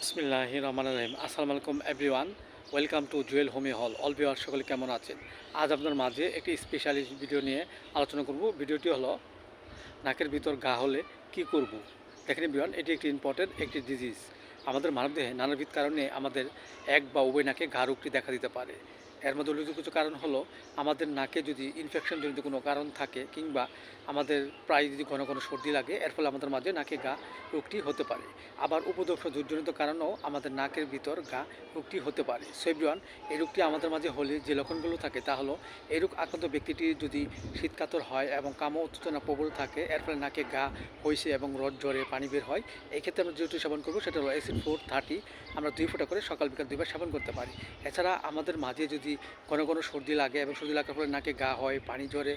বিসমিল্লাহ রহমান রহিম। আসসালামু আলাইকুম everyone welcome to Jewel homie hello all viewer সকলে কেমন আছেন? আজ আপনার মাঝে একটি স্পেশালিস্ট ভিডিও নিয়ে আলোচনা করব। ভিডিওটি হলো, নাকের ভিতর গা হলে কি করব? দেখেন বিওয়ান এটি একটি ইম্পর্টেন্ট একটি ডিজিজ আমাদের মানবদেহে নানাবিধ কারণে আমাদের এক বা উভয় নাকে ঘা রোগটি দেখা দিতে পারে। এর মধ্যে উল্লেখযোগ্য কিছু কারণ হলো, আমাদের নাকে যদি ইনফেকশন জনিত কোনো কারণ থাকে কিংবা আমাদের প্রায় যদি ঘন ঘন সর্দি লাগে, এর ফলে আমাদের মাঝে নাকে গা রোগটি হতে পারে। আবার উপদর্শ দুর্জনিত কারণেও আমাদের নাকের ভিতর গা রোগটি হতে পারে। সেভরিওয়ান এই রোগটি আমাদের মাঝে হলে যে লক্ষণগুলো থাকে তা হলো, এই রোগ আক্রান্ত ব্যক্তিটি যদি শীতকাতর হয় এবং কাম উত্তেজনা প্রবল থাকে, এর ফলে নাকে গা হইছে এবং রড জ্বরে পানি বের হয়, এই ক্ষেত্রে আমরা যেটি সেবন করব, সেটা হলো অ্যাসিড ফোর থার্টি আমরা দুই ফোঁটা করে সকাল বিকাল দুইবার সেবন করতে পারি। এছাড়া আমাদের মাঝে যদি কোনো কোনো সর্দি লাগে এবং সর্দি লাগার ফলে নাকে গা হয়, পানি জ্বরে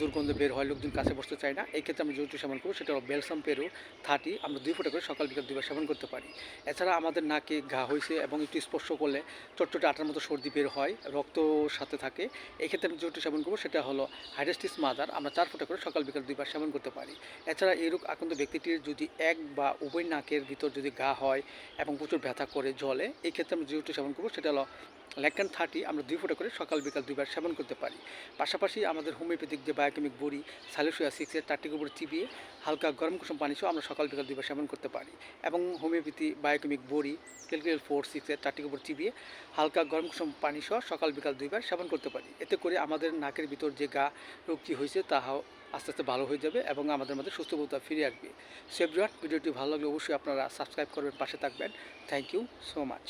দুর্গন্ধ বের হয়, লোকজন কাছে বসতে চায় না, এই ক্ষেত্রে আমরা যেটি সেবন করব, সেটা হলো বেলসাম পেরু থার্টি, আমরা দুই ফোঁটা করে সকাল বিকাল দুইবার সেবন করতে পারি। এছাড়া আমাদের নাকে ঘা হয়েছে এবং একটু স্পর্শ করলে চটচটে আটার মতো সর্দি বের হয়, রক্ত সাথে থাকে, এই ক্ষেত্রে আমরা যেটি সেবন করব, সেটা হলো হাইড্রাস্টিস মাদার, আমরা চার ফোঁটা করে সকাল বিকাল দুইবার সেবন করতে পারি। এছাড়া এই রোগ আক্রান্ত ব্যক্তিটির যদি এক বা উভয় নাকের ভিতর যদি ঘা হয় এবং প্রচুর ব্যথা করে জলে এই ক্ষেত্রে আমরা যেটি সেবন করব সেটা হলো ল্যাকটান থার্টি আমরা দুই ফোঁটা করে সকাল, বিকাল দুইবার সেবন করতে পারি। পাশাপাশি আমাদের হোমিওপ্যাথিক যে বায়োকেমিক বড়ি সালিসিয়া সিক্সের চারটির উপর চিবিয়ে হালকা গরম কুসুম পানি সহ আমরা সকাল, বিকাল দুইবার সেবন করতে পারি। এবং হোমিওপ্যাথি বায়োকেমিক বড়ি ক্যালকুলেল ফোর সিক্সের চারটির উপর চিবিয়ে হালকা গরম কুসুম পানি সহ সকাল, বিকাল দুইবার সেবন করতে পারি। এতে করে আমাদের নাকের ভিতর যে গা রোগটি হয়েছে তা আস্তে আস্তে ভালো হয়ে যাবে এবং আমাদের মধ্যে সুস্থবোধতা ফিরে আসবে। সেভরিওয়ান ভিডিওটি ভালো লাগলে অবশ্যই আপনারা সাবস্ক্রাইব করবেন, পাশে থাকবেন। Thank you so much